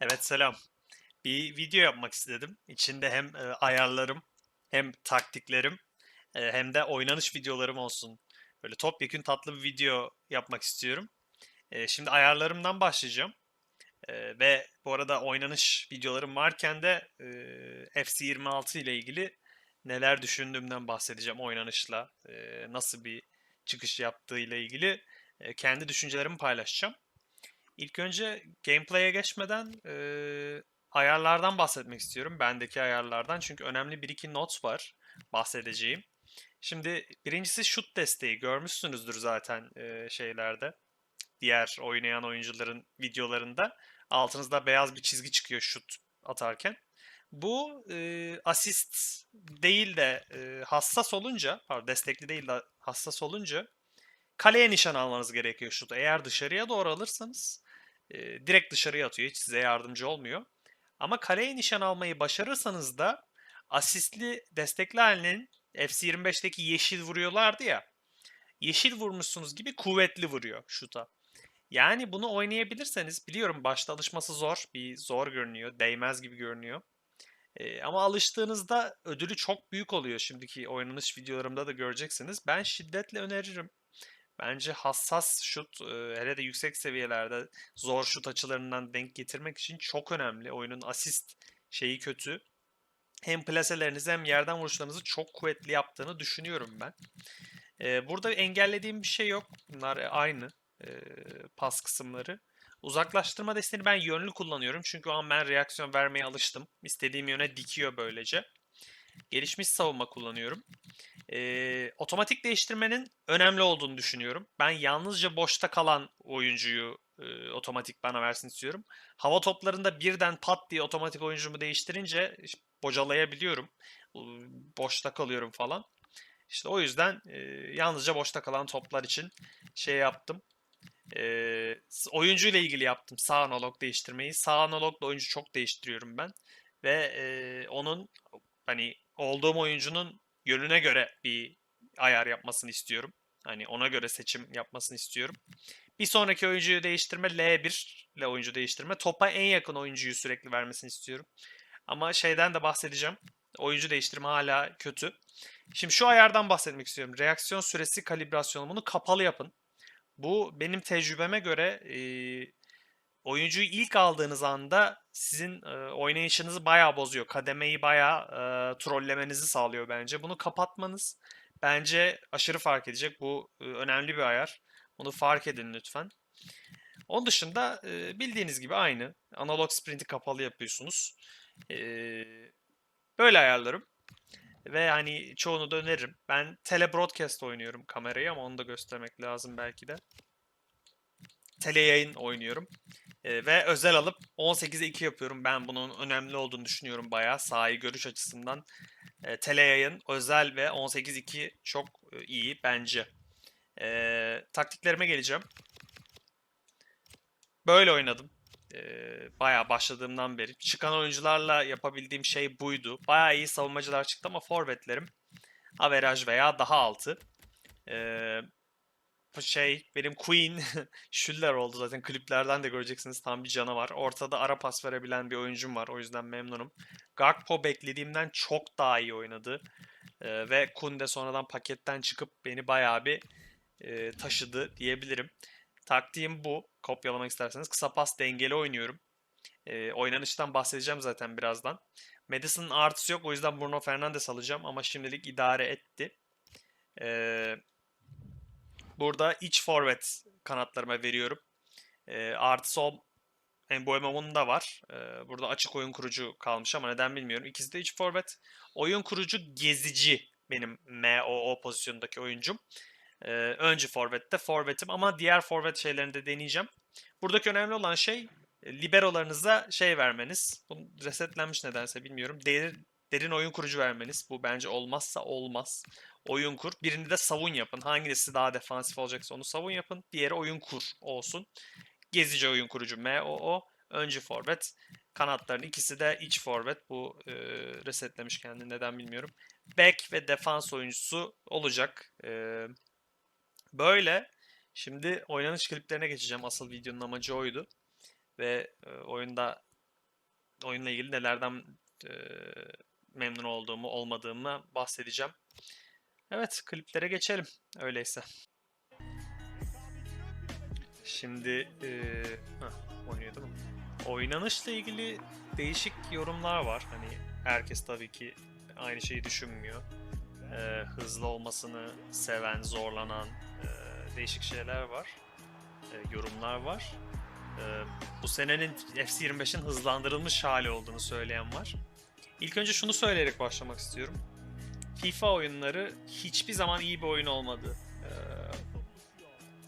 Evet selam. Bir video yapmak istedim. İçinde hem e, ayarlarım hem taktiklerim e, hem de oynanış videolarım olsun. Böyle topyekün tatlı bir video yapmak istiyorum. E, şimdi ayarlarımdan başlayacağım. E, ve bu arada oynanış videolarım varken de e, FC26 ile ilgili neler düşündüğümden bahsedeceğim oynanışla. e, nasıl bir çıkış yaptığı ile ilgili e, kendi düşüncelerimi paylaşacağım. İlk önce gameplay'e geçmeden eee, ayarlardan bahsetmek istiyorum. Bendeki ayarlardan. Çünkü önemli bir iki not var bahsedeceğim. Şimdi birincisi şut desteği. Görmüşsünüzdür zaten eee, şeylerde. Diğer oynayan oyuncuların videolarında. Altınızda beyaz bir çizgi çıkıyor şut atarken. Bu eee, asist değil de eee, hassas olunca, pardon destekli değil de hassas olunca kaleye nişan almanız gerekiyor şutu. Eğer dışarıya doğru alırsanız e, direkt dışarıya atıyor. Hiç size yardımcı olmuyor. Ama kaleye nişan almayı başarırsanız da asistli destekli halinin FC25'teki yeşil vuruyorlardı ya. Yeşil vurmuşsunuz gibi kuvvetli vuruyor şuta. Yani bunu oynayabilirseniz biliyorum başta alışması zor. Bir zor görünüyor. Değmez gibi görünüyor. E, ama alıştığınızda ödülü çok büyük oluyor. Şimdiki oynanış videolarımda da göreceksiniz. Ben şiddetle öneririm. Bence hassas şut, hele de yüksek seviyelerde zor şut açılarından denk getirmek için çok önemli. Oyunun asist şeyi kötü. Hem plaselerinizi hem yerden vuruşlarınızı çok kuvvetli yaptığını düşünüyorum ben. Burada engellediğim bir şey yok. Bunlar aynı pas kısımları. Uzaklaştırma desteğini ben yönlü kullanıyorum. Çünkü o an ben reaksiyon vermeye alıştım. İstediğim yöne dikiyor böylece. Gelişmiş savunma kullanıyorum. Ee, otomatik değiştirmenin önemli olduğunu düşünüyorum. Ben yalnızca boşta kalan oyuncuyu e, otomatik bana versin istiyorum. Hava toplarında birden pat diye otomatik oyuncumu değiştirince işte bocalayabiliyorum. Boşta kalıyorum falan. İşte o yüzden e, yalnızca boşta kalan toplar için şey yaptım. E, oyuncu ile ilgili yaptım sağ analog değiştirmeyi. Sağ analogla oyuncu çok değiştiriyorum ben. Ve e, onun hani olduğum oyuncunun yönüne göre bir ayar yapmasını istiyorum. Hani ona göre seçim yapmasını istiyorum. Bir sonraki oyuncuyu değiştirme L1 ile oyuncu değiştirme. Topa en yakın oyuncuyu sürekli vermesini istiyorum. Ama şeyden de bahsedeceğim. Oyuncu değiştirme hala kötü. Şimdi şu ayardan bahsetmek istiyorum. Reaksiyon süresi kalibrasyonu. Bunu kapalı yapın. Bu benim tecrübeme göre oyuncuyu ilk aldığınız anda sizin e, oynayışınızı bayağı bozuyor. Kademeyi bayağı e, trollemenizi sağlıyor bence. Bunu kapatmanız bence aşırı fark edecek. Bu e, önemli bir ayar. Bunu fark edin lütfen. Onun dışında e, bildiğiniz gibi aynı. Analog sprint'i kapalı yapıyorsunuz. E, böyle ayarlarım. Ve hani çoğunu da öneririm. Ben tele broadcast oynuyorum kamerayı ama onu da göstermek lazım belki de. Tele yayın oynuyorum. E, ve özel alıp 18'e 2 yapıyorum. Ben bunun önemli olduğunu düşünüyorum bayağı. Sahayı görüş açısından e, tele yayın özel ve 18-2 çok e, iyi bence. E, taktiklerime geleceğim. Böyle oynadım. E, bayağı başladığımdan beri. Çıkan oyuncularla yapabildiğim şey buydu. Bayağı iyi savunmacılar çıktı ama forvetlerim averaj veya daha altı. E, şey benim Queen Schüller oldu zaten kliplerden de göreceksiniz tam bir canavar. Ortada ara pas verebilen bir oyuncum var o yüzden memnunum. Gakpo beklediğimden çok daha iyi oynadı. Ee, ve Kunde sonradan paketten çıkıp beni bayağı bir e, taşıdı diyebilirim. Taktiğim bu. Kopyalamak isterseniz. Kısa pas dengeli oynuyorum. E, oynanıştan bahsedeceğim zaten birazdan. Madison'ın artısı yok o yüzden Bruno Fernandes alacağım ama şimdilik idare etti. Eee Burada iç forvet kanatlarıma veriyorum. E, artı sol Mboemo'nun da var. E, burada açık oyun kurucu kalmış ama neden bilmiyorum. İkisi de iç forvet. Oyun kurucu gezici benim MOO pozisyondaki oyuncum. E, öncü forvette forvetim ama diğer forvet şeylerini de deneyeceğim. Buradaki önemli olan şey liberolarınıza şey vermeniz. Bu resetlenmiş nedense bilmiyorum. Derin, derin oyun kurucu vermeniz. Bu bence olmazsa olmaz oyun kur. Birini de savun yapın. Hangisi daha defansif olacaksa onu savun yapın. Diğeri oyun kur olsun. Gezici oyun kurucu MOO. Öncü forvet. Kanatların ikisi de iç forvet. Bu e, resetlemiş kendini neden bilmiyorum. Back ve defans oyuncusu olacak. E, böyle. Şimdi oynanış kliplerine geçeceğim. Asıl videonun amacı oydu. Ve e, oyunda oyunla ilgili nelerden e, memnun olduğumu, olmadığımı bahsedeceğim. Evet, kliplere geçelim öyleyse. Şimdi e, heh, oynuyor değil mi? Oynanışla ilgili değişik yorumlar var. Hani herkes tabii ki aynı şeyi düşünmüyor. E, hızlı olmasını seven, zorlanan e, değişik şeyler var. E, yorumlar var. E, bu senenin FC25'in hızlandırılmış hali olduğunu söyleyen var. İlk önce şunu söyleyerek başlamak istiyorum. FIFA oyunları hiçbir zaman iyi bir oyun olmadı. Ee,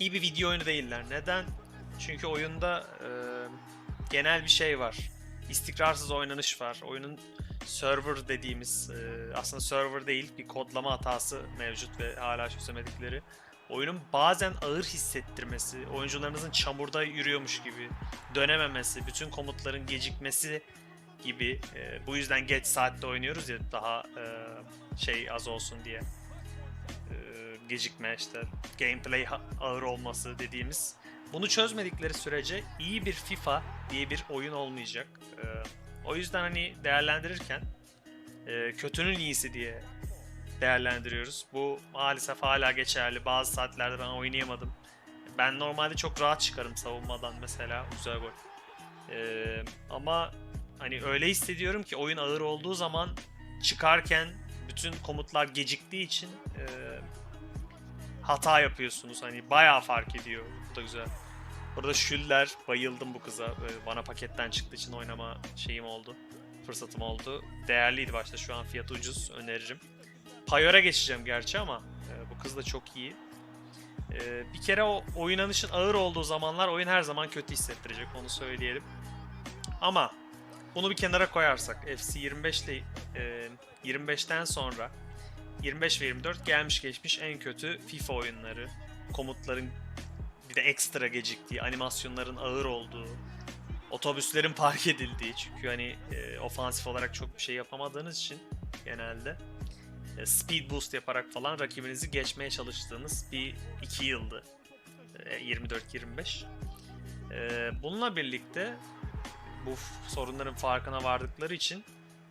iyi bir video oyunu değiller. Neden? Çünkü oyunda e, genel bir şey var. İstikrarsız oynanış var. Oyunun server dediğimiz e, aslında server değil bir kodlama hatası mevcut ve hala çözemedikleri. Oyunun bazen ağır hissettirmesi, oyuncularınızın çamurda yürüyormuş gibi dönememesi, bütün komutların gecikmesi gibi. E, bu yüzden geç saatte oynuyoruz ya daha e, şey az olsun diye. E, gecikme işte gameplay ağır olması dediğimiz. Bunu çözmedikleri sürece iyi bir FIFA diye bir oyun olmayacak. E, o yüzden hani değerlendirirken e, kötünün iyisi diye değerlendiriyoruz. Bu maalesef hala geçerli. Bazı saatlerde ben oynayamadım. Ben normalde çok rahat çıkarım savunmadan mesela. Güzel gol. E, ama hani öyle hissediyorum ki oyun ağır olduğu zaman çıkarken bütün komutlar geciktiği için e, hata yapıyorsunuz. Hani bayağı fark ediyor. Bu da güzel. Burada Şüller bayıldım bu kıza. Böyle bana paketten çıktığı için oynama şeyim oldu. Fırsatım oldu. Değerliydi başta. Şu an fiyatı ucuz. Öneririm. Payora geçeceğim gerçi ama e, bu kız da çok iyi. E, bir kere o oynanışın ağır olduğu zamanlar oyun her zaman kötü hissettirecek. Onu söyleyelim. Ama bunu bir kenara koyarsak FC 25 ile e, 25'ten sonra 25 ve 24 gelmiş geçmiş en kötü FIFA oyunları. Komutların bir de ekstra geciktiği, animasyonların ağır olduğu, otobüslerin park edildiği çünkü hani e, ofansif olarak çok bir şey yapamadığınız için genelde e, speed boost yaparak falan rakibinizi geçmeye çalıştığınız bir iki yıldı. E, 24-25. E, bununla birlikte bu sorunların farkına vardıkları için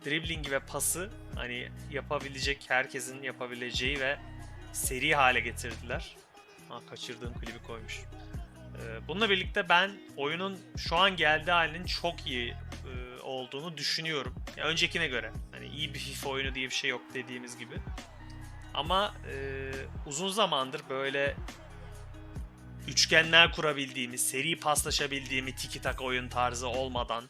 dribbling ve pası hani yapabilecek herkesin yapabileceği ve seri hale getirdiler. Ha, kaçırdığım klibi koymuş. Ee, bununla birlikte ben oyunun şu an geldiği halinin çok iyi e, olduğunu düşünüyorum. Ya öncekine göre. Hani iyi bir FIFA oyunu diye bir şey yok dediğimiz gibi. Ama e, uzun zamandır böyle üçgenler kurabildiğimiz, seri paslaşabildiğimiz tiki taka oyun tarzı olmadan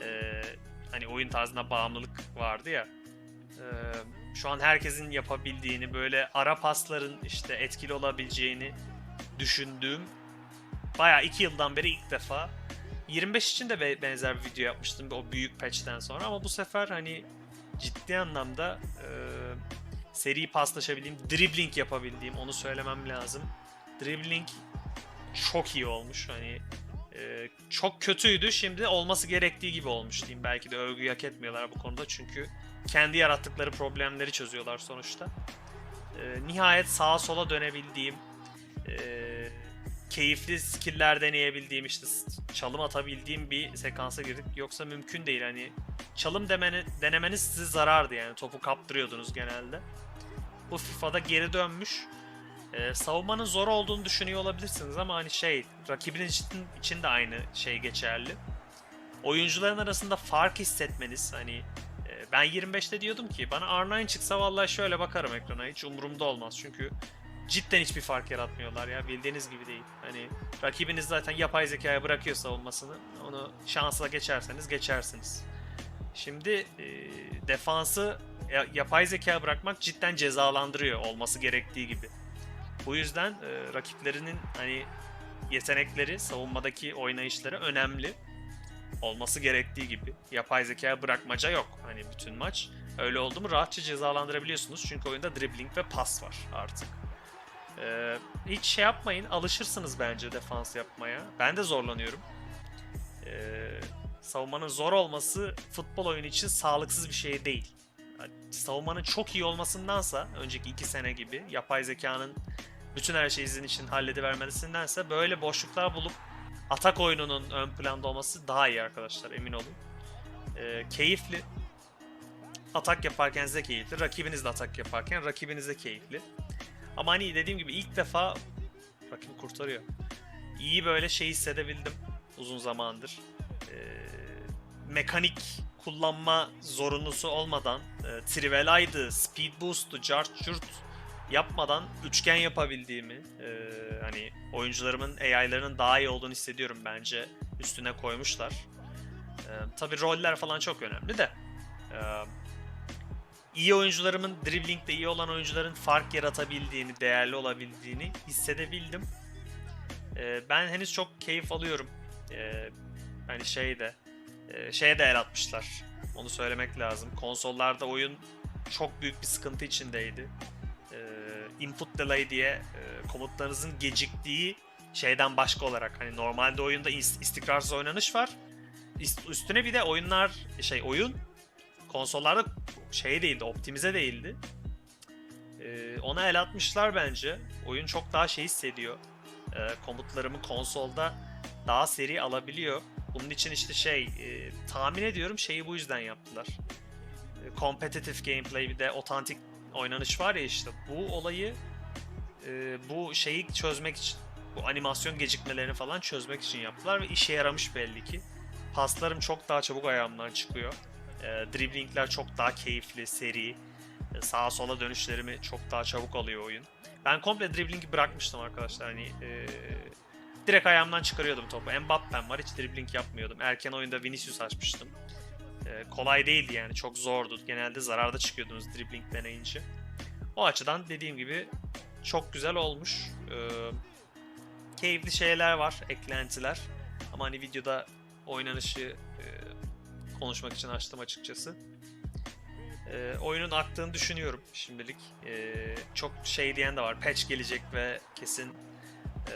e, hani oyun tarzına bağımlılık vardı ya. e, şu an herkesin yapabildiğini böyle ara pasların işte etkili olabileceğini düşündüğüm bayağı iki yıldan beri ilk defa 25 için de be- benzer bir video yapmıştım o büyük patch'ten sonra ama bu sefer hani ciddi anlamda e, seri paslaşabildiğim, dribbling yapabildiğim onu söylemem lazım. Dribbling çok iyi olmuş hani e, çok kötüydü şimdi olması gerektiği gibi olmuş diyeyim. Belki de övgü hak etmiyorlar bu konuda çünkü kendi yarattıkları problemleri çözüyorlar sonuçta. E, nihayet sağa sola dönebildiğim, e, keyifli skill'ler deneyebildiğim, işte çalım atabildiğim bir sekansa girdik. Yoksa mümkün değil hani çalım demeni, denemeniz size zarardı yani topu kaptırıyordunuz genelde. Bu FIFA'da geri dönmüş. Ee, savunmanın zor olduğunu düşünüyor olabilirsiniz ama hani şey rakibiniz için, de aynı şey geçerli. Oyuncuların arasında fark hissetmeniz hani e, ben 25'te diyordum ki bana R9 çıksa vallahi şöyle bakarım ekrana hiç umurumda olmaz çünkü cidden hiçbir fark yaratmıyorlar ya bildiğiniz gibi değil. Hani rakibiniz zaten yapay zekaya bırakıyor savunmasını onu şansla geçerseniz geçersiniz. Şimdi e, defansı ya- yapay zeka bırakmak cidden cezalandırıyor olması gerektiği gibi. Bu yüzden e, rakiplerinin hani yetenekleri, savunmadaki oynayışları önemli. Olması gerektiği gibi. Yapay zekaya bırakmaca yok. Hani bütün maç. Öyle oldu mu rahatça cezalandırabiliyorsunuz. Çünkü oyunda dribbling ve pas var artık. Ee, hiç şey yapmayın. Alışırsınız bence defans yapmaya. Ben de zorlanıyorum. Ee, savunmanın zor olması futbol oyunu için sağlıksız bir şey değil. Savunmanın çok iyi olmasındansa önceki iki sene gibi yapay zekanın bütün her şeyi sizin için halledivermesindense böyle boşluklar bulup atak oyununun ön planda olması daha iyi arkadaşlar emin olun. e, keyifli. Atak yaparken size keyifli. Rakibiniz de atak yaparken rakibiniz de keyifli. Ama hani dediğim gibi ilk defa rakibi kurtarıyor. İyi böyle şey hissedebildim uzun zamandır. E, mekanik kullanma zorunlusu olmadan e, Trivela'ydı, Speed Jart Jurt yapmadan üçgen yapabildiğimi e, hani oyuncularımın AI'larının daha iyi olduğunu hissediyorum bence. Üstüne koymuşlar. E, tabii roller falan çok önemli de. E, iyi oyuncularımın, dribblingde iyi olan oyuncuların fark yaratabildiğini, değerli olabildiğini hissedebildim. E, ben henüz çok keyif alıyorum. E, hani şeyde, e, şeye de el atmışlar. Onu söylemek lazım. Konsollarda oyun çok büyük bir sıkıntı içindeydi. E, input delay diye e, komutlarınızın geciktiği şeyden başka olarak hani normalde oyunda is- istikrarsız oynanış var. Üst- Üstüne bir de oyunlar şey oyun konsollarda şey değildi, optimize değildi. E, ona el atmışlar bence. Oyun çok daha şey hissediyor. E, komutlarımı konsolda daha seri alabiliyor. Bunun için işte şey e, tahmin ediyorum şeyi bu yüzden yaptılar. E, competitive gameplay bir de otantik oynanış var ya işte bu olayı e, bu şeyi çözmek için bu animasyon gecikmelerini falan çözmek için yaptılar ve işe yaramış belli ki. Paslarım çok daha çabuk ayağımdan çıkıyor. E, driblingler çok daha keyifli, seri. E, sağa sola dönüşlerimi çok daha çabuk alıyor oyun. Ben komple driblingi bırakmıştım arkadaşlar. Hani e, direkt ayağımdan çıkarıyordum topu. Mbappe'm var hiç dribbling yapmıyordum. Erken oyunda Vinicius açmıştım. Ee, kolay değildi yani çok zordu. Genelde zararda çıkıyordunuz dribbling deneyince. O açıdan dediğim gibi çok güzel olmuş. Ee, keyifli şeyler var, eklentiler. Ama hani videoda oynanışı e, konuşmak için açtım açıkçası. Ee, oyunun aktığını düşünüyorum şimdilik. Ee, çok şey diyen de var. Patch gelecek ve kesin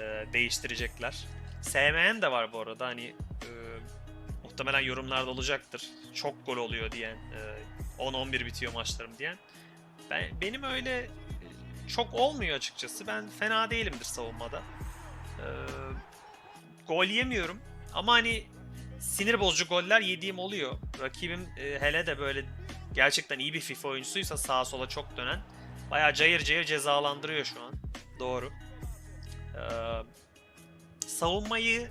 e, değiştirecekler. Sevmeyen de var bu arada hani e, muhtemelen yorumlarda olacaktır. Çok gol oluyor diyen, e, 10-11 bitiyor maçlarım diyen. Ben benim öyle e, çok olmuyor açıkçası. Ben fena değilimdir savunmada. E, gol yemiyorum ama hani sinir bozucu goller yediğim oluyor. Rakibim e, hele de böyle gerçekten iyi bir FIFA oyuncusuysa sağa sola çok dönen bayağı cayır cayır cezalandırıyor şu an. Doğru. Ee, savunmayı e,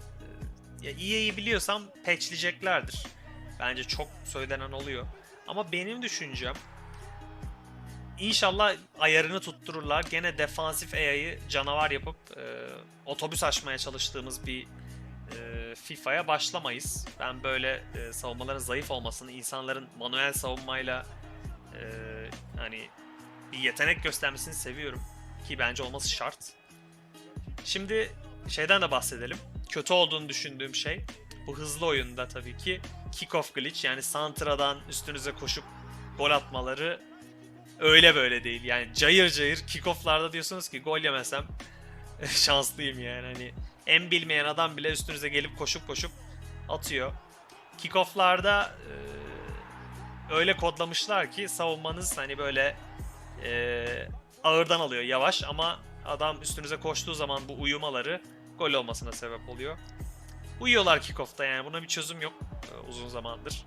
ya EA'yi biliyorsam patchleyeceklerdir. Bence çok söylenen oluyor. Ama benim düşüncem İnşallah ayarını tuttururlar. Gene defansif AI'yı canavar yapıp e, otobüs açmaya çalıştığımız bir e, FIFA'ya başlamayız. Ben böyle e, savunmaların zayıf olmasını, insanların manuel savunmayla e, hani bir yetenek göstermesini seviyorum. Ki bence olması şart. Şimdi şeyden de bahsedelim. Kötü olduğunu düşündüğüm şey bu hızlı oyunda tabii ki kick-off glitch yani Santra'dan üstünüze koşup gol atmaları öyle böyle değil. Yani cayır cayır kick-off'larda diyorsunuz ki gol yemesem şanslıyım yani hani en bilmeyen adam bile üstünüze gelip koşup koşup atıyor. Kick-off'larda e, öyle kodlamışlar ki savunmanız hani böyle e, ağırdan alıyor yavaş ama adam üstünüze koştuğu zaman bu uyumaları gol olmasına sebep oluyor. Uyuyorlar kickoff'ta yani buna bir çözüm yok e, uzun zamandır.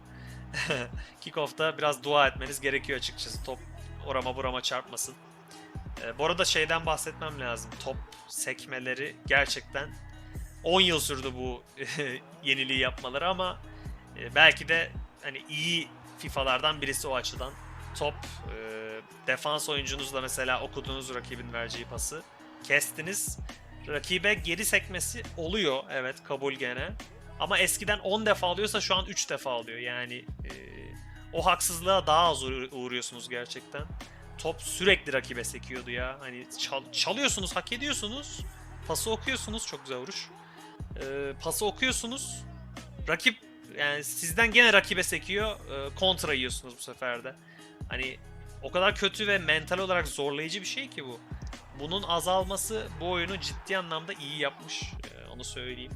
kickoff'ta biraz dua etmeniz gerekiyor açıkçası top orama burama çarpmasın. E, bu arada şeyden bahsetmem lazım. Top sekmeleri gerçekten 10 yıl sürdü bu yeniliği yapmaları ama e, belki de hani iyi FIFA'lardan birisi o açıdan. Top e, defans oyuncunuzla mesela okuduğunuz rakibin vereceği pası kestiniz. Rakibe geri sekmesi oluyor evet kabul gene. Ama eskiden 10 defa alıyorsa şu an 3 defa alıyor. Yani e, o haksızlığa daha az uğruyorsunuz gerçekten. Top sürekli rakibe sekiyordu ya. Hani çal- çalıyorsunuz, hak ediyorsunuz. Pası okuyorsunuz, çok güzel vuruş. E, pası okuyorsunuz. Rakip yani sizden gene rakibe sekiyor. e, kontra yiyorsunuz bu sefer de. Hani o kadar kötü ve mental olarak zorlayıcı bir şey ki bu. Bunun azalması bu oyunu ciddi anlamda iyi yapmış. e, onu söyleyeyim.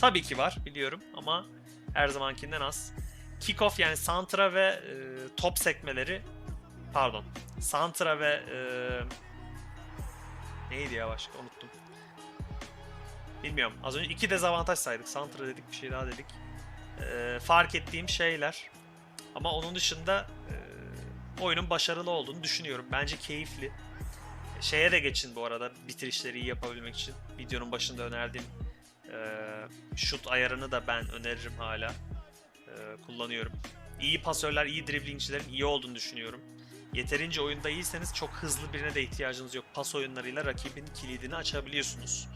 Tabii ki var biliyorum ama her zamankinden az. Kickoff yani santra ve e, top sekmeleri pardon. Santra ve e, neydi ya başka unuttum. Bilmiyorum. Az önce iki dezavantaj saydık. Santra dedik bir şey daha dedik. E, fark ettiğim şeyler Ama onun dışında e, oyunun başarılı olduğunu düşünüyorum. Bence keyifli. Şeye de geçin bu arada bitirişleri iyi yapabilmek için. Videonun başında önerdiğim e, şut ayarını da ben öneririm hala. E, kullanıyorum. İyi pasörler, iyi driblingçilerin iyi olduğunu düşünüyorum. Yeterince oyunda iyiyseniz çok hızlı birine de ihtiyacınız yok. Pas oyunlarıyla rakibin kilidini açabiliyorsunuz.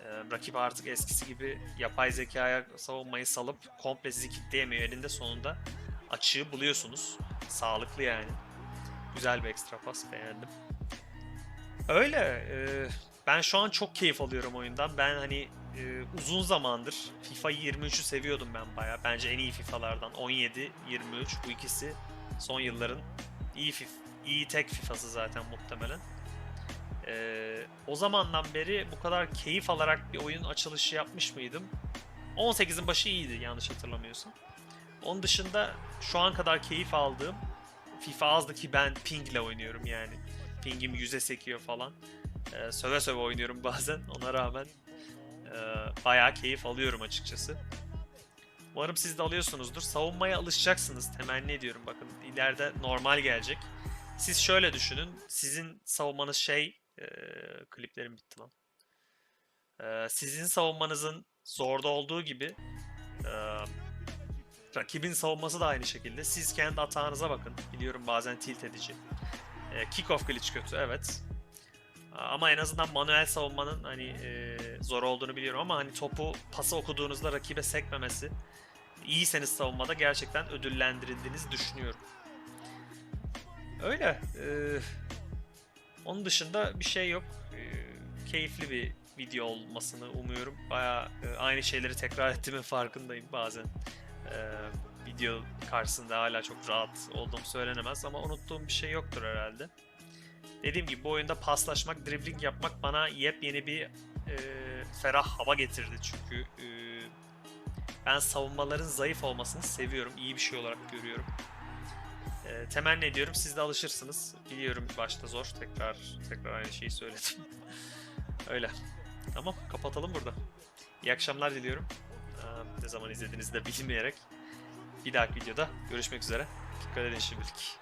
Ee, rakip artık eskisi gibi yapay zekaya savunmayı salıp komple sizi kitleyemiyor. Elinde sonunda açığı buluyorsunuz. Sağlıklı yani. Güzel bir ekstra pas beğendim. Öyle. e, ben şu an çok keyif alıyorum oyundan. Ben hani e, uzun zamandır FIFA 23'ü seviyordum ben bayağı. Bence en iyi FIFA'lardan. 17, 23 bu ikisi son yılların iyi FIFA, iyi tek FIFA'sı zaten muhtemelen. Ee, o zamandan beri bu kadar keyif alarak bir oyun açılışı yapmış mıydım? 18'in başı iyiydi yanlış hatırlamıyorsam. Onun dışında şu an kadar keyif aldığım FIFA azdı ki ben pingle oynuyorum yani. Pingim 100'e sekiyor falan. Ee, söve söve oynuyorum bazen ona rağmen e, bayağı keyif alıyorum açıkçası. Umarım siz de alıyorsunuzdur. Savunmaya alışacaksınız. Temenni ediyorum bakın. ileride normal gelecek. Siz şöyle düşünün. Sizin savunmanız şey... E, kliplerim bitti lan. E, sizin savunmanızın zorda olduğu gibi e, rakibin savunması da aynı şekilde. Siz kendi atağınıza bakın. Biliyorum bazen tilt edici. E, kick-off glitch kötü evet. Ama en azından manuel savunmanın hani e, zor olduğunu biliyorum ama hani topu pası okuduğunuzda rakibe sekmemesi iyiyseniz savunmada gerçekten ödüllendirildiğinizi düşünüyorum. Öyle. Ee, onun dışında bir şey yok. Ee, keyifli bir video olmasını umuyorum. Baya aynı şeyleri tekrar ettiğimin farkındayım bazen. Ee, video karşısında hala çok rahat olduğum söylenemez ama unuttuğum bir şey yoktur herhalde. Dediğim gibi bu oyunda paslaşmak, dribbling yapmak bana yepyeni bir e, ferah hava getirdi çünkü e, ben savunmaların zayıf olmasını seviyorum. İyi bir şey olarak görüyorum. E, temenni ediyorum siz de alışırsınız. Biliyorum başta zor. Tekrar tekrar aynı şeyi söyledim. Öyle. Tamam kapatalım burada. İyi akşamlar diliyorum. E, ne zaman izlediğinizi de bilmeyerek. Bir dahaki videoda görüşmek üzere. Dikkat edin şimdilik.